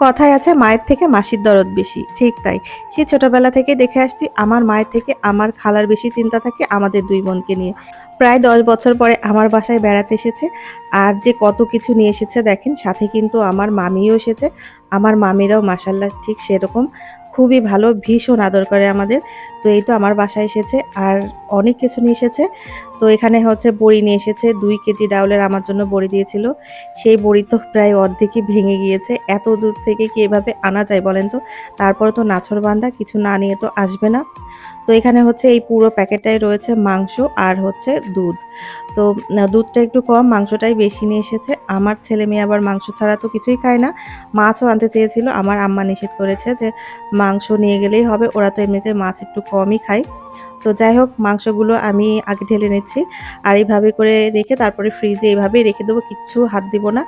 কথায় আছে মায়ের থেকে মাসির দরদ বেশি, ঠিক তাই। সে ছোটবেলা থেকে দেখে আসছি আমার মায়ের থেকে আমার খালার বেশি চিন্তা থাকে আমাদের দুই বোনকে নিয়ে। প্রায় দশ বছর পরে আমার বাসায় বেড়াতে এসেছে আর যে কত কিছু নিয়ে এসেছে দেখেন, সাথে কিন্তু আমার মামিও এসেছে। আমার মামিরাও মাসাল্লাহ ঠিক সেরকম। খুবই ভালো, ভীষণ আদর করে আমাদের। তো এই তো আমার বাসায় এসেছে আর অনেক কিছু নিয়ে এসেছে। তো এখানে হচ্ছে বড়ি নিয়ে এসেছে, দুই কেজি ডাউলের আমার জন্য বড়ি দিয়েছিল। সেই বড়ি তো প্রায় অর্ধেকই ভেঙে গিয়েছে। এত দূর থেকে কি এভাবে আনা যায় বলেন তো? তারপরে তো নাছর বান্ধা কিছু না নিয়ে তো আসবে না। তো এখানে হচ্ছে এই পুরো প্যাকেটটাই রয়েছে মাংস আর হচ্ছে দুধ। তো দুধটা একটু কম, মাংসটাই বেশি নিয়ে এসেছে। আমার ছেলে মেয়ে আবার মাংস ছাড়া তো কিছুই খায় না। মাছও আনতে চেয়েছিল। আমার আম্মা নিষেধ করেছে যে মাংস নিয়ে গেলেই হবে, ওরা তো এমনিতে মাছ একটু কমই খায়। তো যাই হোক, মাংসগুলো আমি আগে ঢেলে নিচ্ছি। আর এইভাবে করে রেখে তারপরে ফ্রিজে এইভাবেই রেখে দেবো, কিচ্ছু হাত দিব না।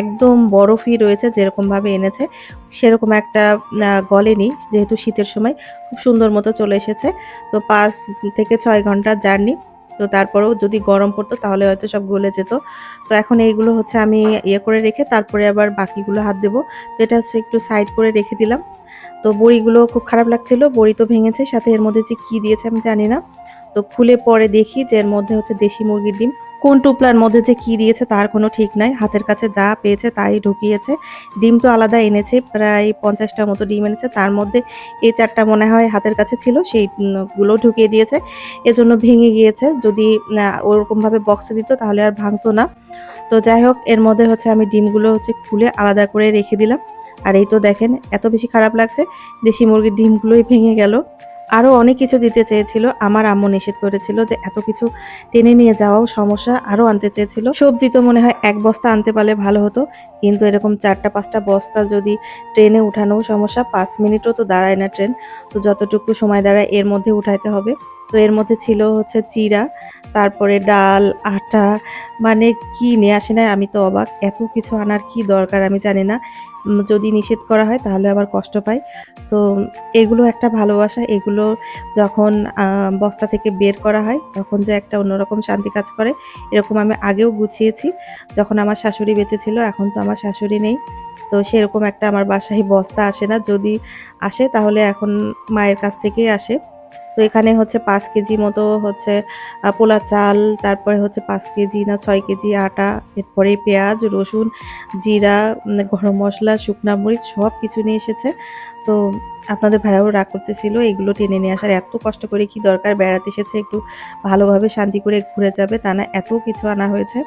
একদম বরফই রয়েছে, যেরকমভাবে এনেছে। সেরকম একটা গলেনি, যেহেতু শীতের সময়। খুব সুন্দর মতো চলে এসেছে। তো পাঁচ থেকে ছয় ঘণ্টার জার্নি। তো তারপরেও যদি গরম পড়তো, তাহলে হয়তো সব গলে যেত। তো এখন এইগুলো হচ্ছে আমি ইয়ে করে রেখে, তারপরে আবার বাকিগুলো হাত দেবো। তো এটা হচ্ছে একটু সাইড করে রেখে দিলাম। তো বড়িগুলো খুব খারাপ লাগছিল, বড়ি তো ভেঙেছে, সাথে এর মধ্যে যে কি দিয়েছে আমি জানি না। তো ফুলে পরে দেখি যে এর মধ্যে হচ্ছে দেশি মুরগির ডিম। কোন টুপলার মধ্যে যে কি দিয়েছে তার কোনো ঠিক নাই, হাতের কাছে যা পেয়েছে তাই ঢুকিয়েছে। ডিম তো আলাদা এনেছে, প্রায় পঞ্চাশটার মতো ডিম এনেছে, তার মধ্যে এই চারটা মনে হয় হাতের কাছে ছিল, সেই গুলো ঢুকিয়ে দিয়েছে। এজন্য ভেঙে গিয়েছে, যদি ওরকমভাবে বক্সে দিত তাহলে আর ভাঙতো না। তো যাই হোক, এর মধ্যে হচ্ছে আমি ডিমগুলো হচ্ছে খুলে আলাদা করে রেখে দিলাম। আর এই তো দেখেন, এত বেশি খারাপ লাগছে, দেশি মুরগির ডিমগুলোই ভেঙে গেল। আরও অনেক কিছু দিতে চেয়েছিল, আমার আম্মু নিষেধ করেছিল যে এত কিছু টেনে নিয়ে যাওয়াও সমস্যা আরও আনতে চেয়েছিল। সবজি তো মনে হয় এক বস্তা আনতে পারলে ভালো হতো, কিন্তু এরকম চারটা পাঁচটা বস্তা যদি ট্রেনে উঠানোও সমস্যা, পাঁচ মিনিটও তো দাঁড়ায় না ট্রেন, তো যতটুকু সময় দাঁড়ায় এর মধ্যে উঠাইতে হবে। তো এর মধ্যে ছিল হচ্ছে চিরা তারপরে ডাল, আটা মানে কি নিয়ে আসে না আমি তো অবাক, এত কিছু আনার কি দরকার আমি জানি না। যদি নিষেধ করা হয়, তাহলে আবার কষ্ট পাই তো এগুলো একটা ভালোবাসা। এগুলো যখন বস্তা থেকে বের করা হয়, তখন যে একটা অন্যরকম শান্তি কাজ করে, এরকম আমি আগেও গুছিয়েছি। যখন আমার শাশুড়ি বেঁচে ছিল, এখন তো আমার শাশুড়ি নেই। তো সেরকম একটা আমার বাসায় বস্তা আসে না। যদি আসে, তাহলে এখন মায়ের কাছ থেকেই আসে। তো এখানে হচ্ছে পাঁচ কেজি মতো হচ্ছে পোলা চাল, তারপরে হচ্ছে পাঁচ কেজি না ছয় কেজি আটা, এরপরে পেঁয়াজ, রসুন, জিরা গরম মশলা, শুকনা মরিচ, সব কিছু নিয়ে এসেছে। তো আপনাদের ভাইয়াও রাগ করতেছিল, এগুলো টেনে নিয়ে আসার এত কষ্ট করে কি দরকার? বেড়াতে এসেছে, একটু ভালোভাবে শান্তি করে ঘুরে যাবে, তা না, এত কিছু আনা হয়েছে।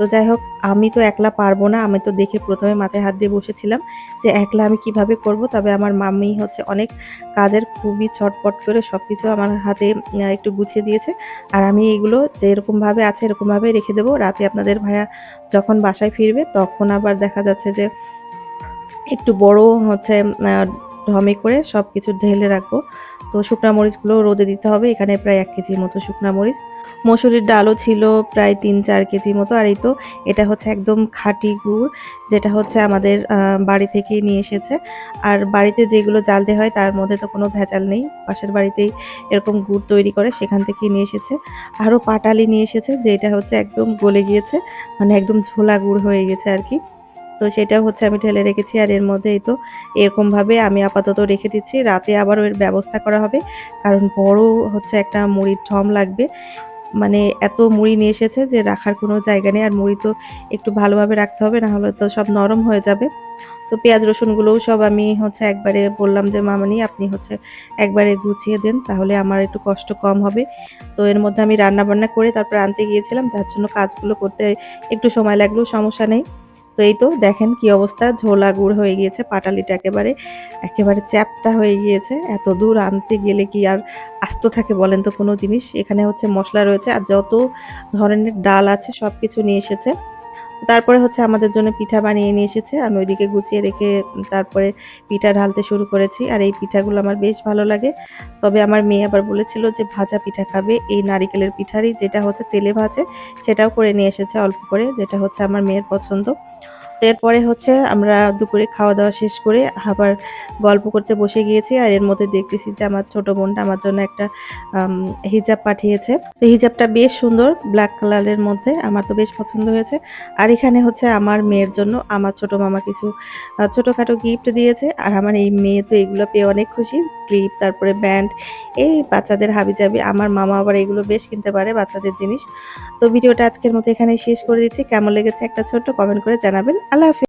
তো যাই হোক, আমি তো একলা পারব না। আমি তো দেখে প্রথমে মাথায় হাত দিয়ে বসেছিলাম যে একলা আমি কীভাবে করব। তবে আমার মাম্মি হচ্ছে অনেক কাজের খুবই ছটপট করে সব কিছু আমার হাতে একটু গুছিয়ে দিয়েছে। আর আমি এগুলো যে এরকমভাবে আছে এরকমভাবে রেখে দেবো। রাতে আপনাদের ভাইয়া যখন বাসায় ফিরবে, তখন আবার দেখা যাচ্ছে যে একটু বড় হচ্ছে ঢমে করে সব কিছু ঢেলে রাখব। তো শুকনা মরিচগুলো রোদে দিতে হবে। এখানে প্রায় এক কেজির মতো শুকনা মরিচ। মসুরির ডালও ছিল প্রায় তিন চার কেজি মতো। আর এই তো এটা হচ্ছে একদম খাঁটি গুড়, যেটা হচ্ছে আমাদের বাড়ি থেকেই নিয়ে এসেছে। আর বাড়িতে যেগুলো জ্বালতে হয়, তার মধ্যে তো কোনো ভেজাল নেই। পাশের বাড়িতেই এরকম গুড় তৈরি করে সেখান থেকেই নিয়ে এসেছে। আরও পাটালি নিয়ে এসেছে, যেটা হচ্ছে একদম গলে গিয়েছে। মানে একদম ঝোলা গুড় হয়ে গেছে আর কি। তো সেটা হচ্ছে আমি ঢেলে রেখেছি আর এর মধ্যে এই তো এরকমভাবে আমি আপাতত রেখে দিচ্ছি। রাতে আবার এর ব্যবস্থা করা হবে, কারণ বড় হচ্ছে একটা মুড়ির ঠম লাগবে। মানে এত মুড়ি নিয়ে এসেছে যে রাখার কোনো জায়গা নেই, আর মুড়ি তো একটু ভালোভাবে রাখতে হবে না হলে তো সব নরম হয়ে যাবে। তো পেঁয়াজ রসুনগুলোও সব আমি হচ্ছে একবারে বললাম যে, মামানি, আপনি হচ্ছে একবারে গুছিয়ে দেন, তাহলে আমার একটু কষ্ট কম হবে। তো এর মধ্যে আমি রান্না বান্না করে তারপর আনতে গিয়েছিলাম, যার জন্য কাজগুলো করতে একটু সময় লাগলেও সমস্যা নেই। তো এই তো দেখেন কি অবস্থা, ঝোলা গুড় হয়ে গিয়েছে, পাটালিটা একেবারে একেবারে চ্যাপটা হয়ে গিয়েছে। এত দূর আনতে গেলে কি আর আস্ত থাকে বলেন তো কোনো জিনিস? এখানে হচ্ছে মশলা রয়েছে আর যত ধরনের ডাল আছে সব কিছু নিয়ে এসেছে। তারপরে হচ্ছে আমাদের জন্য পিঠা বানিয়ে নিয়ে এসেছে। আমি ওইদিকে গুছিয়ে রেখে তারপরে পিঠা ঢালতে শুরু করেছি আর এই পিঠাগুলো আমার বেশ ভালো লাগে। তবে আমার মেয়ে আবার বলেছিল যে ভাজা পিঠা খাবে। এই নারিকেলের পিঠারই যেটা হচ্ছে তেলে ভাজে সেটাও করে নিয়ে এসেছে অল্প করে, যেটা হচ্ছে আমার মেয়ের পছন্দ। এরপরে হচ্ছে আমরা দুপুরে খাওয়া দাওয়া শেষ করে আবার গল্প করতে বসে গিয়েছি আর এর মধ্যে দেখতেছি যে আমার ছোট বোনটা আমার জন্য একটা হিজাব পাঠিয়েছে। তো হিজাবটা বেশ সুন্দর ব্ল্যাক কালারের মধ্যে, আমার তো বেশ পছন্দ হয়েছে। আর এখানে হচ্ছে আমার মেয়ের জন্য আমার ছোট মামা কিছু ছোটখাটো গিফট দিয়েছে। আর আমার এই মেয়ে তো এগুলো পেয়ে অনেক খুশি। ক্লিপ তারপরে ব্যান্ড এই বাচ্চাদের হাবিজাবি, আমার মামা আবার এগুলো বেশ কিনতে পারে বাচ্চাদের জিনিস। তো ভিডিওটা আজকের মতো এখানে শেষ করে দিচ্ছি। কেমন লেগেছে একটা ছোট্ট কমেন্ট করে জানাবেন। আল্লাহ হাফিজ